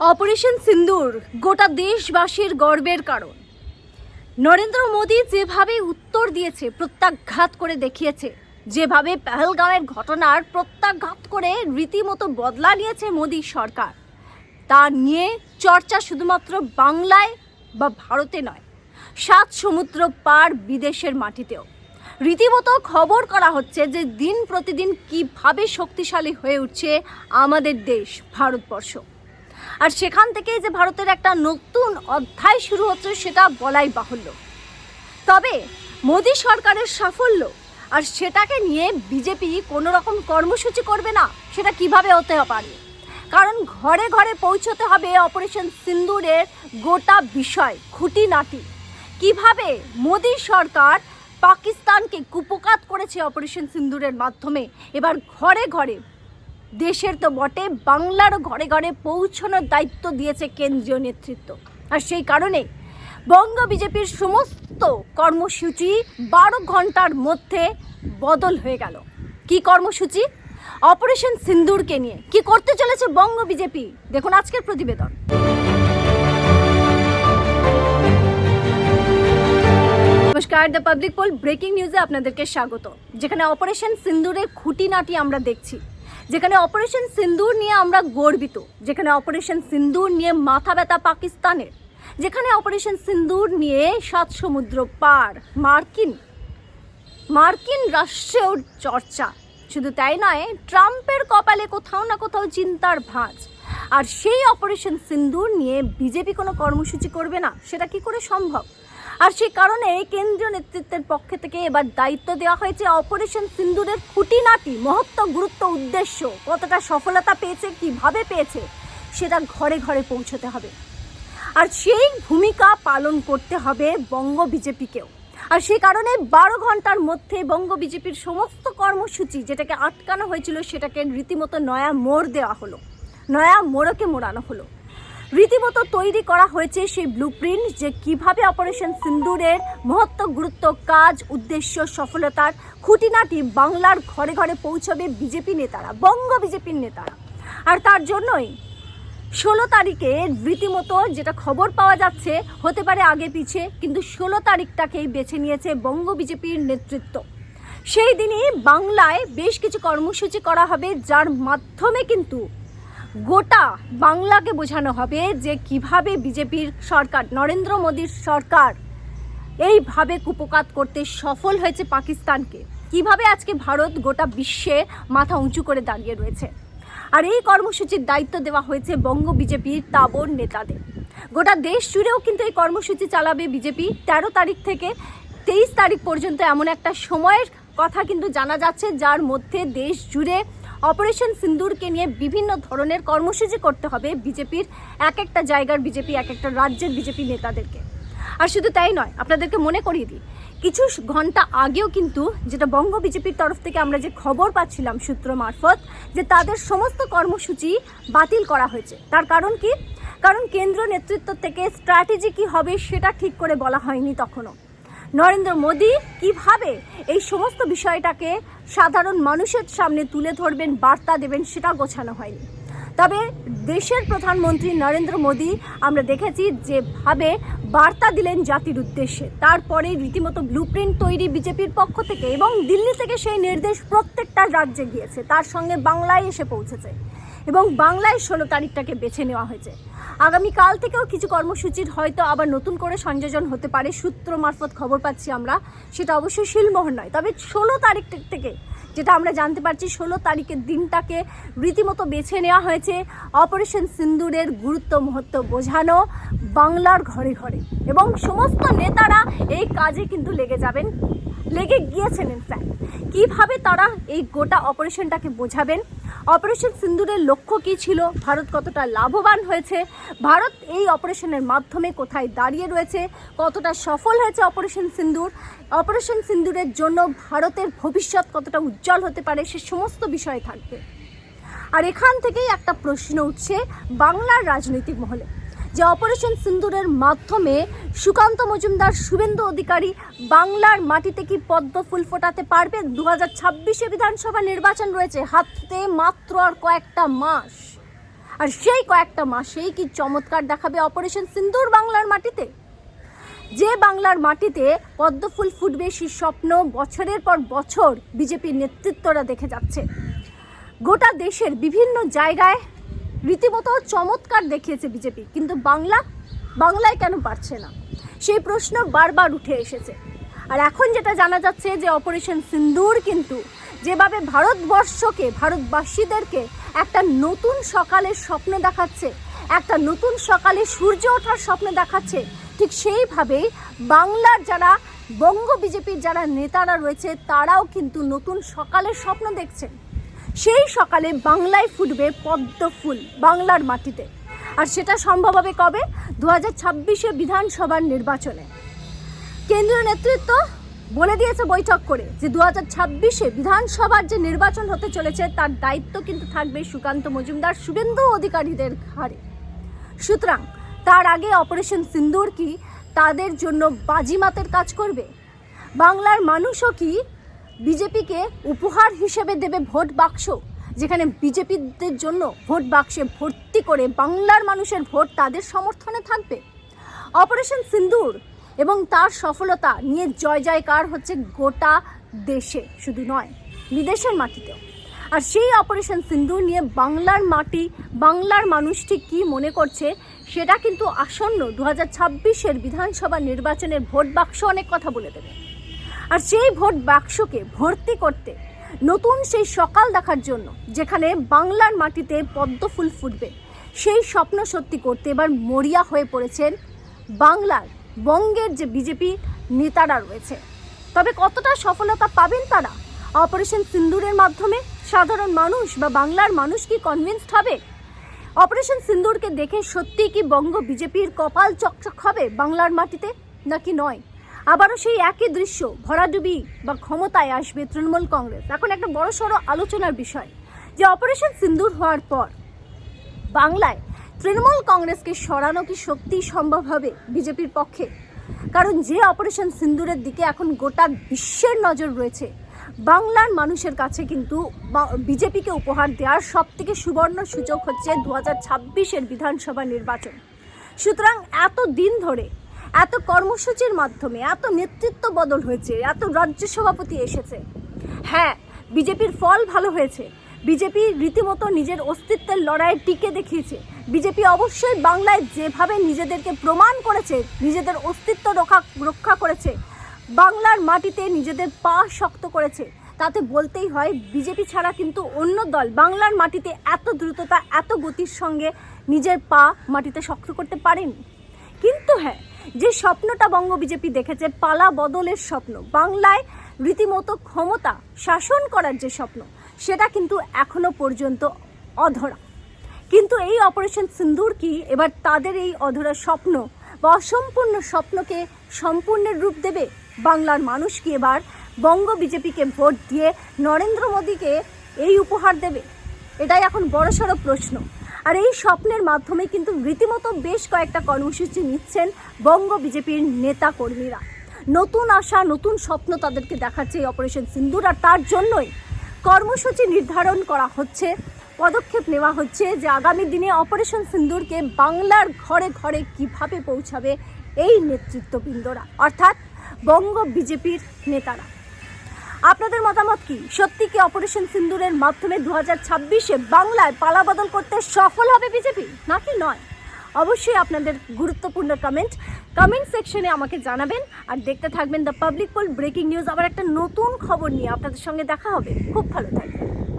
Operation সিন্দুর গোটা দেশবাসীর গর্বের কারণ। নরেন্দ্র মোদী যেভাবে উত্তর দিয়েছে, প্রত্যাঘাত করে দেখিয়েছে, যেভাবে পেহেলগাঁওয়ের ঘটনার প্রত্যাঘাত করে রীতিমতো বদলা নিয়েছে মোদী সরকার, তা নিয়ে চর্চা শুধুমাত্র বাংলায় বা ভারতে নয়, সাত সমুদ্র পার বিদেশের মাটিতেও। রীতিমতো খবর করা হচ্ছে যে দিন প্রতিদিন কীভাবে শক্তিশালী হয়ে উঠছে আমাদের দেশ, ভারতবর্ষ। আর সেখান থেকেই যে ভারতের একটা নতুন অধ্যায় শুরু হচ্ছে সেটা বলাই বাহুল্য। তবে মোদী সরকারের সাফল্য আর সেটাকে নিয়ে বিজেপি কোনো রকম কর্মসূচি করবে না, সেটা কীভাবে হতে পারে? কারণ ঘরে ঘরে পৌঁছতে হবে অপারেশন সিন্দুরের গোটা বিষয়, খুঁটিনাটি। কীভাবে মোদী সরকার পাকিস্তানকে কুপকাত করেছে অপারেশন সিন্দুরের মাধ্যমে, এবার ঘরে ঘরে দেশের তো বটে, বাংলার ঘরে ঘরে পৌঁছানোর দায়িত্ব দিয়েছে কেন্দ্রীয় নেতৃত্ব। আর সেই কারণে বঙ্গ বিজেপির সমস্ত কর্মসূচি বারো ঘণ্টার মধ্যে বদল হয়ে গেল। কি কর্মসূচি? অপারেশন সিন্দুরকে নিয়ে। কি করতে চলেছে বঙ্গ বিজেপি? দেখুন আজকের প্রতিবেদন। নমস্কার, দ্য পাবলিক পোল ব্রেকিং নিউজে আপনাদেরকে স্বাগত। যেখানে অপারেশন সিন্দুরের খুঁটিনাটি আমরা দেখছি। যেখানে অপারেশন সিন্দুর নিয়ে আমরা গর্বিত, যেখানে অপারেশন সিন্দুর নিয়ে মাথা ব্যথা পাকিস্তানের, যেখানে অপারেশন সিন্দুর নিয়ে সাত সমুদ্র পার মার্কিন মার্কিন রাষ্ট্রেও চর্চা। শুধু তাই নয়, ট্রাম্পের কপালে কোথাও না কোথাও চিন্তার ভাঁজ। আর সেই অপারেশন সিন্দুর নিয়ে বিজেপি কোনো কর্মসূচি করবে না, সেটা কি করে সম্ভব? আর সেই কারণে কেন্দ্রীয় নেতৃত্বের পক্ষ থেকে এবার দায়িত্ব দেওয়া হয়েছে অপারেশন সিন্দুরের খুঁটিনাটি মহত্ব গুরুত্ব উদ্দেশ্য। কতটা সফলতা পেয়েছে, কীভাবে পেয়েছে, সেটা ঘরে ঘরে পৌঁছতে হবে। আর সেই ভূমিকা পালন করতে হবে বঙ্গ বিজেপিকেও। আর সেই কারণে বারো ঘণ্টার মধ্যে বঙ্গ বিজেপির সমস্ত কর্মসূচি যেটাকে আটকানো হয়েছিল, সেটাকে রীতিমতো নয়া মোড় দেওয়া হলো। নয়া মোড়কে মোড়ানো হলো। রীতিমতো তৈরি করা হয়েছে সেই ব্লুপ্রিন্ট যে কীভাবে অপারেশন সিন্দুরের মহত্ব, গুরুত্ব, কাজ, উদ্দেশ্য, সফলতার খুঁটিনাটি বাংলার ঘরে ঘরে পৌঁছবে বিজেপি নেতারা, বঙ্গ বিজেপির নেতারা। আর তার জন্যই ষোলো তারিখে রীতিমতো যেটা খবর পাওয়া যাচ্ছে, হতে পারে আগে পিছে, কিন্তু ষোলো তারিখটাকেই বেছে নিয়েছে বঙ্গ বিজেপির নেতৃত্ব। সেই দিনই বাংলায় বেশ কিছু কর্মসূচি করা হবে, যার মাধ্যমে কিন্তু গোটা বাংলাকে বোঝানো হবে যে কীভাবে বিজেপির সরকার, নরেন্দ্র মোদীর সরকার এইভাবে কুপকাত করতে সফল হয়েছে পাকিস্তানকে। কীভাবে আজকে ভারত গোটা বিশ্বে মাথা উঁচু করে দাঁড়িয়ে রয়েছে। আর এই কর্মসূচির দায়িত্ব দেওয়া হয়েছে বঙ্গ বিজেপির তাবর নেতাদের। গোটা দেশ জুড়েও কিন্তু এই কর্মসূচি চালাবে বিজেপি। তেরো তারিখ থেকে তেইশ তারিখ পর্যন্ত এমন একটা সময়ের কথা কিন্তু জানা যাচ্ছে, যার মধ্যে দেশ জুড়ে অপারেশন সিন্দুরকে নিয়ে বিভিন্ন ধরনের কর্মসূচি করতে হবে বিজেপির এক একটা জায়গার বিজেপি, এক একটা রাজ্যের বিজেপি নেতাদেরকে। আর শুধু তাই নয়, আপনাদেরকে মনে করিয়ে দিই, কিছু ঘণ্টা আগেও কিন্তু যেটা বঙ্গ বিজেপির তরফ থেকে আমরা যে খবর পাচ্ছিলাম সূত্র মারফত, যে তাদের সমস্ত কর্মসূচি বাতিল করা হয়েছে। তার কারণ কি? কারণ কেন্দ্র নেতৃত্ব থেকে স্ট্র্যাটেজি কি হবে সেটা ঠিক করে বলা হয়নি তখনও। নরেন্দ্র মোদী কীভাবে এই সমস্ত বিষয়টাকে সাধারণ মানুষের সামনে তুলে ধরবেন, বার্তা দেবেন সেটা গোছানো হয়নি। তবে দেশের প্রধানমন্ত্রী নরেন্দ্র মোদী আমরা দেখেছি যেভাবে বার্তা দিলেন জাতির উদ্দেশ্যে, তারপরে রীতিমতো ব্লুপ্রিন্ট তৈরি বিজেপির পক্ষ থেকে এবং দিল্লি থেকে সেই নির্দেশ প্রত্যেকটা রাজ্যে গিয়েছে, তার সঙ্গে বাংলায় এসে পৌঁছেছে এবং বাংলায় ষোলো তারিখটাকে বেছে নেওয়া হয়েছে। আগামীকাল থেকেও কিছু কর্মসূচির হয়তো আবার নতুন করে সংযোজন হতে পারে। সূত্র মারফত খবর পাচ্ছি আমরা, সেটা অবশ্যই শিলমোহর নয়। তবে ষোলো তারিখ থেকে, যেটা আমরা জানতে পারছি, ষোলো তারিখের দিনটাকে রীতিমতো বেছে নেওয়া হয়েছে। অপারেশন সিন্দুরের গুরুত্ব মহত্ব বোঝানো বাংলার ঘরে ঘরে। এবং সমস্ত নেতারা এই কাজে কিন্তু লেগে যাবেন। লেগে গিয়েছেন ইনফ্যাক্ট কীভাবে তারা এই গোটা অপারেশনটাকে বোঝাবেন? অপারেশন সিন্দুরের লক্ষ্য কী ছিল? ভারত কতটা লাভবান হয়েছে? ভারত এই অপারেশনের মাধ্যমে কোথায় দাঁড়িয়ে রয়েছে? কতটা সফল হয়েছে অপারেশন সিন্দুর? অপারেশন সিন্দুরের জন্য ভারতের ভবিষ্যৎ কতটা উজ্জ্বল হতে পারে সে সমস্ত বিষয় থাকবে। আর এখান থেকেই একটা প্রশ্ন উঠছে বাংলার রাজনৈতিক মহলে। যে অপারেশন সিন্দুরের মাধ্যমে সুকান্ত মজুমদার শুভেন্দু অধিকারী বাংলার মাটিতে কি পদ্ম ফুল ফোটাতে পারবে? দু হাজার ছাব্বিশে বিধানসভা নির্বাচন রয়েছে, হাতে মাত্র আর কয়েকটা মাস। আর সেই কয়েকটা মাসেই কি চমৎকার দেখাবে অপারেশন সিন্দুর বাংলার মাটিতে? যে বাংলার মাটিতে পদ্মফুল ফুটবে সেই স্বপ্ন বছরের পর বছর বিজেপির নেতৃত্বরা দেখে যাচ্ছে। গোটা দেশের বিভিন্ন জায়গায় রীতিমতো চমৎকার দেখিয়েছে বিজেপি, কিন্তু বাংলা, বাংলায় কেন পারছে না? সেই প্রশ্ন বারবার উঠে এসেছে। আর এখন যেটা জানা যাচ্ছে যে অপারেশন সিন্দুর কিন্তু যেভাবে ভারতবর্ষকে, ভারতবাসীদেরকে একটা নতুন সকালের স্বপ্ন দেখাচ্ছে, একটা নতুন সকালে সূর্য ওঠার স্বপ্ন দেখাচ্ছে, ঠিক সেইভাবেই বাংলার যারা বঙ্গ বিজেপির যারা নেতারা রয়েছে, তারাও কিন্তু নতুন সকালের স্বপ্ন দেখছেন। সেই সকালে বাংলায় ফুটবে পদ্ম ফুল বাংলার মাটিতে। আর সেটা সম্ভব হবে কবে? দু হাজার ছাব্বিশে বিধানসভার নির্বাচনে। কেন্দ্রীয় নেতৃত্ব বলে দিয়েছে বৈঠক করে যে দু হাজার ছাব্বিশে বিধানসভার যে নির্বাচন হতে চলেছে, তার দায়িত্ব কিন্তু থাকবে সুকান্ত মজুমদার শুভেন্দু অধিকারীদের ঘাড়ে। সুতরাং তার আগে অপারেশন সিন্দুর কি তাদের জন্য বাজিমাতের কাজ করবে? বাংলার মানুষও কি বিজেপিকে উপহার হিসেবে দেবে ভোট বাক্স, যেখানে বিজেপিদের জন্য ভোট বাক্সে ভর্তি করে বাংলার মানুষের ভোট তাদের সমর্থনে থাকবে। অপারেশন সিন্দুর এবং তার সফলতা নিয়ে জয় জয়কার হচ্ছে গোটা দেশে, শুধু নয়, বিদেশের মাটিতেও। আর সেই অপারেশন সিন্দুর নিয়ে বাংলার মাটি, বাংলার মানুষ ঠিক কী মনে করছে, সেটা কিন্তু আসন্ন দু হাজার ছাব্বিশের বিধানসভা নির্বাচনের ভোট বাক্স অনেক কথা বলে দেবে। আর সেই ভোট বাক্সকে ভর্তি করতে, নতুন সেই সকাল দেখার জন্য যেখানে বাংলার মাটিতে পদ্ম ফুল ফুটবে, সেই স্বপ্ন সত্যি করতে এবার মরিয়া হয়ে পড়েছেন বাংলার বঙ্গের যে বিজেপি নেতারা রয়েছে। তবে কতটা সফলতা পাবেন তারা? অপারেশন সিন্দুরের মাধ্যমে সাধারণ মানুষ বা বাংলার মানুষ কি কনভিন্সড হবে? অপারেশন সিন্দুরকে দেখে সত্যি কি বঙ্গ বিজেপির কপাল চকচক হবে বাংলার মাটিতে? নাকি নয়? আবারও সেই একই দৃশ্য, ভরাডুবি বা ক্ষমতায় আসবে তৃণমূল কংগ্রেস। এখন একটা বড় সড়ো আলোচনার বিষয়, যে অপারেশন সিন্দুর হওয়ার পর বাংলায় তৃণমূল কংগ্রেসকে সরানো কি সত্যিই সম্ভব হবে বিজেপির পক্ষে? কারণ যে অপারেশন সিন্দুরের দিকে এখন গোটা বিশ্বের নজর রয়েছে, বাংলার মানুষের কাছে কিন্তু বিজেপিকে উপহার দেওয়ার সব থেকে সুবর্ণ সুযোগ হচ্ছে দু হাজার বিধানসভা নির্বাচন। সুতরাং এত দিন ধরে এত কর্মসূচির মাধ্যমে, এত নেতৃত্ব বদল হয়েছে, এত রাজ্য সভাপতি এসেছে। হ্যাঁ বিজেপির ফল ভালো হয়েছে। বিজেপি রীতিমতো নিজের অস্তিত্বের লড়াইয়ে টিকে দেখিয়েছে। বিজেপি অবশ্যই বাংলায় যেভাবে নিজেদেরকে প্রমাণ করেছে, নিজেদের অস্তিত্ব রক্ষা রক্ষা করেছে, বাংলার মাটিতে নিজেদের পা শক্ত করেছে, তাতে বলতেই হয় বিজেপি ছাড়া কিন্তু অন্য দল বাংলার মাটিতে এত দ্রুততা, এত গতির সঙ্গে নিজের পা মাটিতে শক্ত করতে পারেনি। কিন্তু হ্যাঁ যে স্বপ্নটা বঙ্গ বিজেপি দেখেছে, পালা বদলের স্বপ্ন। বাংলায় রীতিমতো ক্ষমতা শাসন করার যে স্বপ্ন, সেটা কিন্তু এখনও পর্যন্ত অধরা। কিন্তু এই অপারেশন সিন্দুর কি? এবার তাদের এই অধরা স্বপ্ন বা অসম্পূর্ণ স্বপ্নকে সম্পূর্ণের রূপ দেবে বাংলার মানুষ কি? এবার বঙ্গ বিজেপিকে ভোট দিয়ে নরেন্দ্র মোদীকে এই উপহার দেবে? এটাই এখন বড়সড় প্রশ্ন। আর এই স্বপ্নের মাধ্যমে কিন্তু রীতিমতো বেশ কয়েকটা কর্মসূচি নিচ্ছেন বঙ্গ বিজেপির নেতা কর্মীরা নতুন আশা, নতুন স্বপ্ন তাদেরকে দেখাচ্ছে এই অপারেশন সিন্দুর আর তার জন্যই কর্মসূচি নির্ধারণ করা হচ্ছে। পদক্ষেপ নেওয়া হচ্ছে যে আগামী দিনে অপারেশন সিন্দুরকে বাংলার ঘরে ঘরে কীভাবে পৌঁছাবে এই নেতৃত্ববৃন্দরা, অর্থাৎ বঙ্গ বিজেপির নেতারা। আপনাদের মতামত কি? সত্যি কি অপারেশন সিন্দুরের মাধ্যমে দু হাজার ছাব্বিশে বাংলায় পালাবদল করতে সফল হবে বিজেপি? নাকি নয়? অবশ্যই আপনাদের গুরুত্বপূর্ণ কমেন্ট কমেন্ট সেকশনে আমাকে জানাবেন। আর দেখতে থাকবেন the public poll breaking news আবার একটা নতুন খবর নিয়ে আপনাদের সঙ্গে দেখা হবে। খুব ভালো থাকবেন।